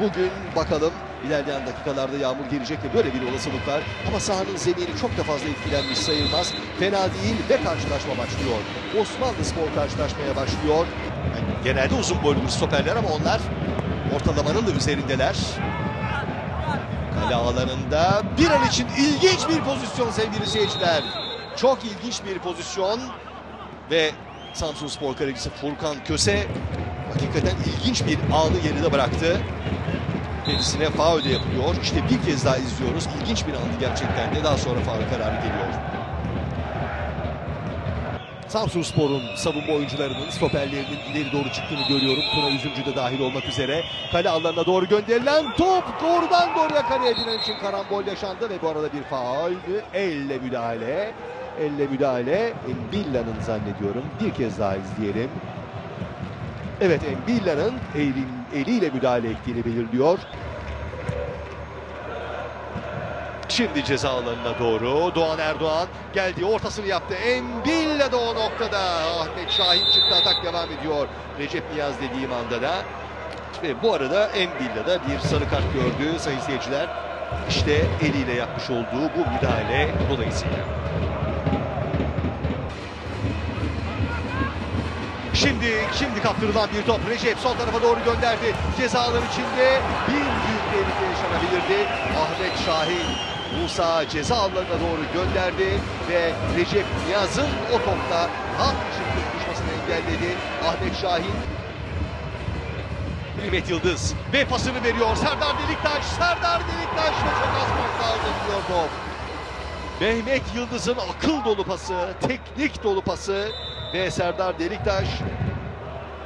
Bugün bakalım ilerleyen dakikalarda yağmur gelecek ve böyle bir olasılık var. Ama sahanın zemini çok da fazla etkilenmiş sayılmaz. Fena değil ve karşılaşma başlıyor. Osmanlı Spor karşılaşmaya başlıyor. Yani genelde uzun boylu stoperler ama onlar ortalamanın da üzerindeler. Kale alanında bir an için ilginç bir pozisyon sevgili seyirciler. Çok ilginç bir pozisyon ve Samsun Spor kalecisi Furkan Köse hakikaten ilginç bir anı geride bıraktı. Kendisine faul de yapılıyor. İşte bir kez daha izliyoruz. İlginç bir andı gerçekten de daha sonra faul kararı geliyor. Samsun Spor'un savunma oyuncularının stoperlerinin ileri doğru çıktığını görüyorum. Tuna Üzümcü de dahil olmak üzere. Kale alanına doğru gönderilen top doğrudan doğruya kaleye binen için karambol yaşandı ve bu arada bir faul elle müdahale. Elle müdahale Embilla'nın zannediyorum. Bir kez daha izleyelim. Evet Embilla'nın elin, eliyle müdahale ettiğini belirliyor. Şimdi ceza alanına doğru Doğan Erdoğan geldi ortasını yaptı. Embilla da o noktada. Ahmet Şahin çıktı atak devam ediyor. Recep Niyaz dediğim anda da. Ve bu arada Embilla da bir sarı kart gördü sayın seyirciler. İşte eliyle yapmış olduğu bu müdahale dolayısıyla. Şimdi şimdi kaptırılan bir top. Recep sol tarafa doğru gönderdi. Ceza alanı içinde bir büyük tehlike yaşanabilirdi. Ahmet Şahin Musa ceza alanına doğru gönderdi ve Recep Niyaz'ın o topta tam için düşmesini engelledi. Ahmet Şahin Mehmet Yıldız ve pasını veriyor. Serdar Deliktaş, Serdar Deliktaş ve çok az farkla aldı top. Mehmet Yıldız'ın akıl dolu pası, teknik dolu pası ve Serdar Deliktaş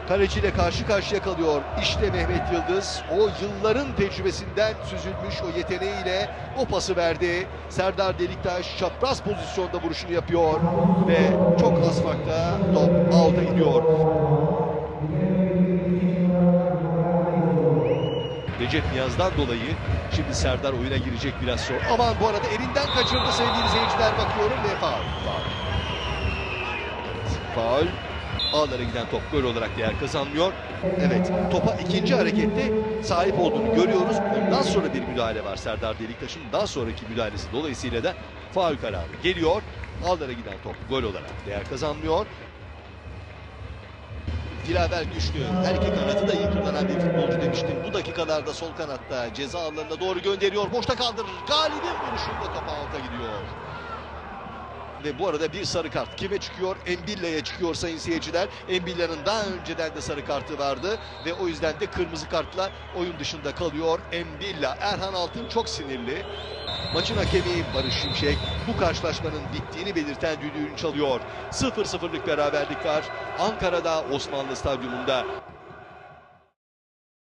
kaleciyle karşı karşıya kalıyor. İşte Mehmet Yıldız o yılların tecrübesinden süzülmüş o yeteneğiyle o pası verdi. Serdar Deliktaş çapraz pozisyonda vuruşunu yapıyor ve çok az farkla top alta gidiyor. Recep Niyaz'dan dolayı şimdi Serdar oyuna girecek biraz sonra. Aman bu arada elinden kaçırdı sevgili seyirciler bakıyorum ve faul. Faul. Ağlara giden top gol olarak değer kazanmıyor. Evet topa ikinci harekette sahip olduğunu görüyoruz. Ondan sonra bir müdahale var Serdar Deliktaş'ın. Daha sonraki müdahalesi dolayısıyla da faul kararı geliyor. Ağlara giden top gol olarak değer kazanmıyor. Dilaver Güçlü her iki kanadı da iyi kullanan bir futbolcu demiştim. Bu dakikalarda sol kanatta ceza alanına doğru gönderiyor. Boşta kaldırır. Galibin vuruşunda topa alta gidiyor. Ve bu arada bir sarı kart kime çıkıyor? Embilla'ya çıkıyor sayın seyirciler. Embilla'nın daha önceden de sarı kartı vardı ve o yüzden de kırmızı kartla oyun dışında kalıyor Embilla. Erhan Altın çok sinirli. Maçın hakemi Barış Şimşek bu karşılaşmanın bittiğini belirten düdüğünü çalıyor. 0-0'lık beraberlik var. Ankara'da Osmanlı Stadyumunda